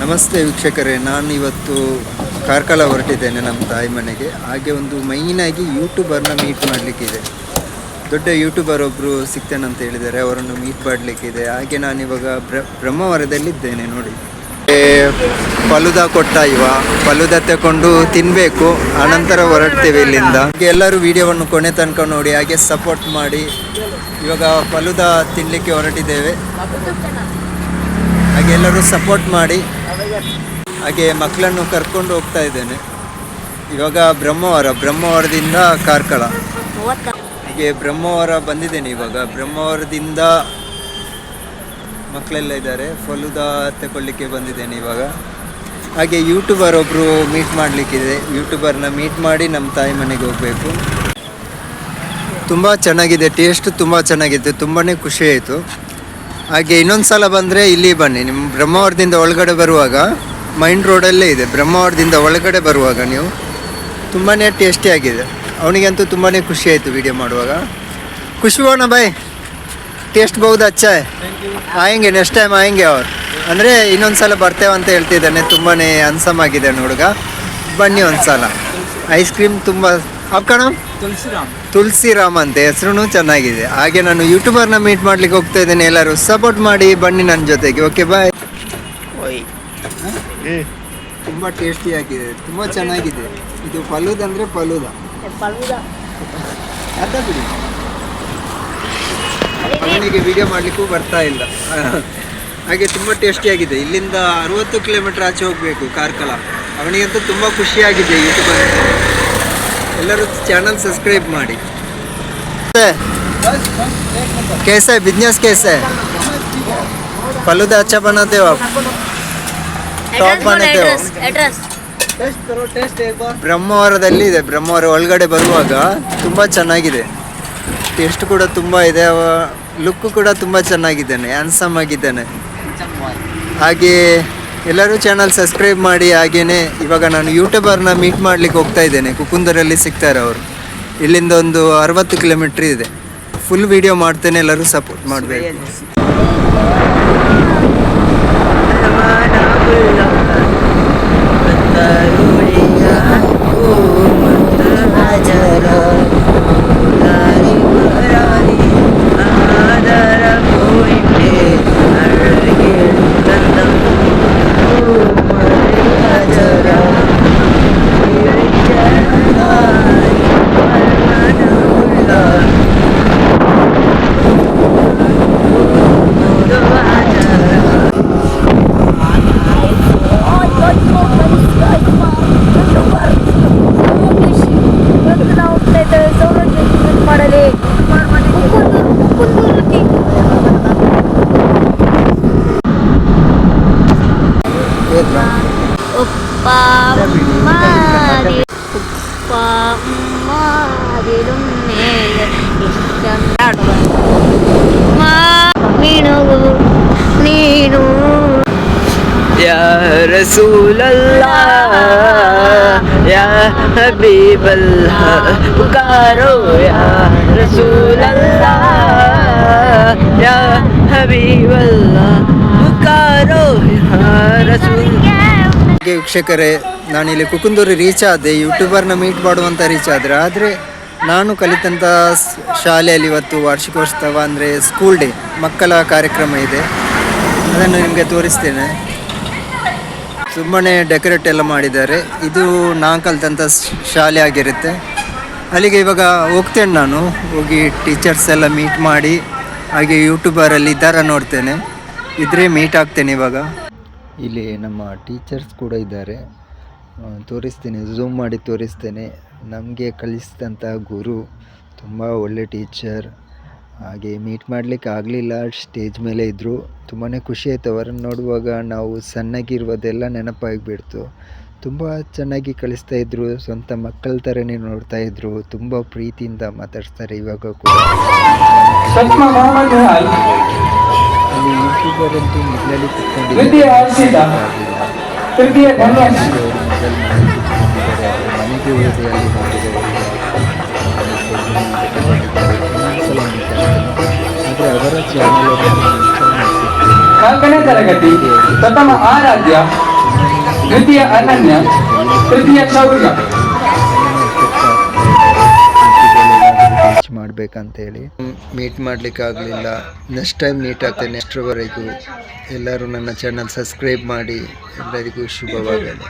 ನಮಸ್ತೆ ವೀಕ್ಷಕರೇ ನಾನು ಇವತ್ತು ಕಾರ್ಕಳ ಹೊರಟಿದ್ದೇನೆ ನಮ್ಮ ತಾಯಿ ಮನೆಗೆ. ಹಾಗೆ ಒಂದು ಮೈನಾಗಿ ಯೂಟ್ಯೂಬರ್ನ ಮೀಟ್ ಮಾಡಲಿಕ್ಕಿದೆ. ದೊಡ್ಡ ಯೂಟ್ಯೂಬರ್ ಒಬ್ಬರು ಸಿಗ್ತೇನೆ ಅಂತ ಹೇಳಿದ್ದಾರೆ, ಅವರನ್ನು ಮೀಟ್ ಮಾಡಲಿಕ್ಕಿದೆ. ಹಾಗೆ ನಾನಿವಾಗ ಬ್ರ, ಬ್ರಹ್ಮವರದಲ್ಲಿದ್ದೇನೆ ನೋಡಿ. ಫಲುದ ಕೊಟ್ಟ ಇವ, ಫಲುದ ತಗೊಂಡು ತಿನ್ನಬೇಕು ಆನಂತರ ಹೊರಡ್ತೇವೆ ಇಲ್ಲಿಂದ. ಹಾಗೆ ಎಲ್ಲರೂ ವಿಡಿಯೋವನ್ನು ಕೊನೆ ತನಕ ನೋಡಿ, ಹಾಗೆ ಸಪೋರ್ಟ್ ಮಾಡಿ. ಇವಾಗ ಫಲುದ ತಿನ್ನಲಿಕ್ಕೆ ಹೊರಟಿದ್ದೇವೆ. ಹಾಗೆ ಎಲ್ಲರೂ ಸಪೋರ್ಟ್ ಮಾಡಿ. ಹಾಗೆ ಮಕ್ಕಳನ್ನು ಕರ್ಕೊಂಡು ಹೋಗ್ತಾ ಇದ್ದೇನೆ. ಇವಾಗ ಬ್ರಹ್ಮವರ, ಬ್ರಹ್ಮವರದಿಂದ ಕಾರ್ಕಳ. ಹಾಗೆ ಬ್ರಹ್ಮವರ ಬಂದಿದ್ದೇನೆ ಇವಾಗ. ಬ್ರಹ್ಮವರದಿಂದ ಮಕ್ಕಳೆಲ್ಲ ಇದ್ದಾರೆ. ಫಲುದಾ ತಗೊಳ್ಳಿಕ್ಕೆ ಬಂದಿದ್ದೇನೆ ಇವಾಗ. ಹಾಗೆ ಯೂಟ್ಯೂಬರ್ ಒಬ್ಬರು ಮೀಟ್ ಮಾಡಲಿಕ್ಕಿದೆ. ಯೂಟ್ಯೂಬರ್ನ ಮೀಟ್ ಮಾಡಿ ನಮ್ಮ ತಾಯಿ ಮನೆಗೆ ಹೋಗಬೇಕು. ತುಂಬ ಚೆನ್ನಾಗಿದೆ ಟೇಸ್ಟ್ ತುಂಬ ಚೆನ್ನಾಗಿದೆ ತುಂಬಾ ಖುಷಿ ಆಯಿತು. ಹಾಗೆ ಇನ್ನೊಂದು ಸಲ ಬಂದರೆ ಇಲ್ಲಿ ಬನ್ನಿ. ನಿಮ್ಮ ಬ್ರಹ್ಮಾವರದಿಂದ ಒಳಗಡೆ ಬರುವಾಗ ಮೈನ್ ರೋಡಲ್ಲೇ ಇದೆ. ಬ್ರಹ್ಮಾವರದಿಂದ ಒಳಗಡೆ ಬರುವಾಗ ನೀವು ತುಂಬಾ ಟೇಸ್ಟಿ ಆಗಿದೆ. ಅವನಿಗಂತೂ ತುಂಬಾ ಖುಷಿ ಆಯಿತು ವಿಡಿಯೋ ಮಾಡುವಾಗ. ಖುಷಿ ಹೋಣ ಬಾಯ್ ಟೇಸ್ಟ್ ಬಹುದು ಅಚ್ಚ. ಆಯಂಗೆ ನೆಕ್ಸ್ಟ್ ಟೈಮ್ ಆಯಂಗೆ ಅವ್ರು? ಅಂದರೆ ಇನ್ನೊಂದು ಸಲ ಬರ್ತೇವೆ ಅಂತ ಹೇಳ್ತಿದ್ದಾನೆ. ತುಂಬಾ ಅನ್ಸಮ್ ಆಗಿದೆ ಹುಡುಗ ಬನ್ನಿ ಒಂದು ಸಲ ಐಸ್ ಕ್ರೀಮ್ ತುಂಬ ಹಾಕೋಣ ತುಳಸಿರಾಮ್. ತುಳಸಿರಾಮ್ ಅಂತ ಹೆಸರು ಚೆನ್ನಾಗಿದೆ. ಹಾಗೆ ನಾನು ಯೂಟ್ಯೂಬರ್ನ ಮೀಟ್ ಮಾಡ್ಲಿಕ್ಕೆ ಹೋಗ್ತಾ ಇದ್ದೇನೆ. ಎಲ್ಲರೂ ಸಪೋರ್ಟ್ ಮಾಡಿ ಬನ್ನಿ ನನ್ನ ಜೊತೆಗೆ. ಓಕೆ ಬಾಯ್ ತುಂಬ ಟೇಸ್ಟಿ ಆಗಿದೆ. ತುಂಬ ಚೆನ್ನಾಗಿದೆ. ಇದು ಫಲೂದ ಅಂದರೆ ಫಲೂದ. ಅರ್ಧ ಬಿಡಿ. ಅವನಿಗೆ ವಿಡಿಯೋ ಮಾಡಲಿಕ್ಕೂ ಬರ್ತಾ ಇಲ್ಲ. ಹಾಗೆ ತುಂಬ ಟೇಸ್ಟಿಯಾಗಿದೆ ಇಲ್ಲಿಂದ ಅರುವತ್ತು ಕಿಲೋಮೀಟರ್ ಆಚೆ ಹೋಗಬೇಕು ಕಾರ್ಕಳ. ಅವನಿಗಂತೂ ತುಂಬ ಖುಷಿಯಾಗಿದೆ ಯೂಟ್ಯೂಬರ್ ಎಲ್ಲರೂ ಚಾನಲ್ ಸಬ್ಸ್ಕ್ರೈಬ್ ಮಾಡಿ कैसा है बिजनेस कैसा है फलूदा अच्छा बनाते हो आप ಟಾಪ್ बनाते हो ಅಡ್ರೆಸ್ ಟೇಸ್ಟ್ ಕರೋ ಟೇಸ್ಟ್ ಏಕ್ ಬಾರ್ ಬ್ರಹ್ಮವರದಲ್ಲಿ ಇದೆ ಬ್ರಹ್ಮವರ ಒಳಗಡೆ ಬರುವಾಗ ತುಂಬ ಚೆನ್ನಾಗಿದೆ ಟೇಸ್ಟ್ ಕೂಡ ತುಂಬ ಇದೆ ಅವ ಲುಕ್ ಕೂಡ ತುಂಬ ಚೆನ್ನಾಗಿದ್ದಾನೆ ಹ್ಯಾನ್ಸಮ್ ಆಗಿದ್ದಾನೆ ಹಾಗೆ ಎಲ್ಲರೂ ಚಾನಲ್ ಸಬ್ಸ್ಕ್ರೈಬ್ ಮಾಡಿ ಹಾಗೇನೆ ಇವಾಗ ನಾನು ಯೂಟ್ಯೂಬರ್ನ ಮೀಟ್ ಮಾಡ್ಲಿಕ್ಕೆ ಹೋಗ್ತಾ ಇದ್ದೇನೆ. ಕುಕುಂದರಲ್ಲಿ ಸಿಗ್ತಾರೆ ಅವರು. ಇಲ್ಲಿಂದ ಒಂದು ಅರವತ್ತು ಕಿಲೋಮೀಟ್ರ್ ಇದೆ. ಫುಲ್ ವಿಡಿಯೋ ಮಾಡ್ತೇನೆ, ಎಲ್ಲರೂ ಸಪೋರ್ಟ್ ಮಾಡಬೇಕು. ಯಾ رسول ಯಾ يا حبيب الله پکارو ಯಾ رسول الله يا حبيب الله پکارو يا رسول ವೀಕ್ಷಕರೇ, ನಾನಿಲ್ಲಿ ಕುಕುಂದೂರು ರೀಚ್ ಆದೆ, ಯೂಟ್ಯೂಬರ್ನ ಮೀಟ್ ಮಾಡುವಂಥ ರೀಚ್ ಆದರೆ ಆದರೆ ನಾನು ಕಲಿತಂಥ ಶಾಲೆಯಲ್ಲಿ ಇವತ್ತು ವಾರ್ಷಿಕೋತ್ಸವ ಅಂದರೆ ಸ್ಕೂಲ್ ಡೇ ಮಕ್ಕಳ ಕಾರ್ಯಕ್ರಮ ಇದೆ. ಅದನ್ನು ನಿಮಗೆ ತೋರಿಸ್ತೇನೆ. ತುಂಬಾ ಡೆಕೋರೇಟ್ ಎಲ್ಲ ಮಾಡಿದ್ದಾರೆ. ಇದು ನಾನು ಕಲಿತಂಥ ಶಾಲೆ ಆಗಿರುತ್ತೆ. ಅಲ್ಲಿಗೆ ಇವಾಗ ಹೋಗ್ತೇನೆ ನಾನು. ಹೋಗಿ ಟೀಚರ್ಸ್ ಎಲ್ಲ ಮೀಟ್ ಮಾಡಿ, ಹಾಗೆ ಯೂಟ್ಯೂಬರಲ್ಲಿ ಇದ್ದಾರ ನೋಡ್ತೇನೆ. ಇದ್ರೆ ಮೀಟ್ ಆಗ್ತೇನೆ ಇವಾಗ. ಇಲ್ಲಿ ನಮ್ಮ ಟೀಚರ್ಸ್ ಕೂಡ ಇದ್ದಾರೆ. ತೋರಿಸ್ತೇನೆ ಝೂಮ್ ಮಾಡಿ ತೋರಿಸ್ತೇನೆ. ನಮಗೆ ಕಲಿಸಿದಂಥ ಗುರು ತುಂಬ ಒಳ್ಳೆ ಟೀಚರ್ ಹಾಗೆ ಮೀಟ್ ಮಾಡಲಿಕ್ಕೆ ಆಗಲಿಲ್ಲ ಸ್ಟೇಜ್ ಮೇಲೆ ಇದ್ದರು ತುಂಬಾ ಖುಷಿ ಆಯಿತು ಅವರನ್ನು ನೋಡುವಾಗ. ನಾವು ಸಣ್ಣಗಿರುವುದೆಲ್ಲ ನೆನಪಾಗಿಬಿಡ್ತು. ತುಂಬ ಚೆನ್ನಾಗಿ ಕಳಿಸ್ತಾ ಇದ್ರು. ಸ್ವಂತ ಮಕ್ಕಳ ಥರನೇ ನೋಡ್ತಾ ಇದ್ರು. ತುಂಬ ಪ್ರೀತಿಯಿಂದ ಮಾತಾಡ್ತಾರೆ ಇವಾಗ ಕೂಡ. ಅಲ್ಲಿ ಯೂಟ್ಯೂಬರ್ ಅಂತೂ ಮೊದಲಲ್ಲಿ ದ್ವಿತೀಯ ನಾಲ್ಕನೇ ತರಗತಿ ಪ್ರಥಮ ಆರಾಧ್ಯ ದ್ವಿತೀಯ ಅನನ್ಯ ತೃತೀಯ ಶೌರ್ಯ ಮಾಡಬೇಕಂತೇಳಿ. ಮೀಟ್ ಮಾಡ್ಲಿಕ್ಕೆ ಆಗಲಿಲ್ಲ ನೆಕ್ಸ್ಟ್ ಟೈಮ್ ಮೀಟ್ ಆಗ್ತೇನೆ ಎಷ್ಟರವರೆಗೂ ಎಲ್ಲರೂ ನನ್ನ ಚಾನಲ್ ಸಬ್ಸ್ಕ್ರೈಬ್ ಮಾಡಿ. ಎಲ್ಲರಿಗೂ ಶುಭವಾಗಲಿ.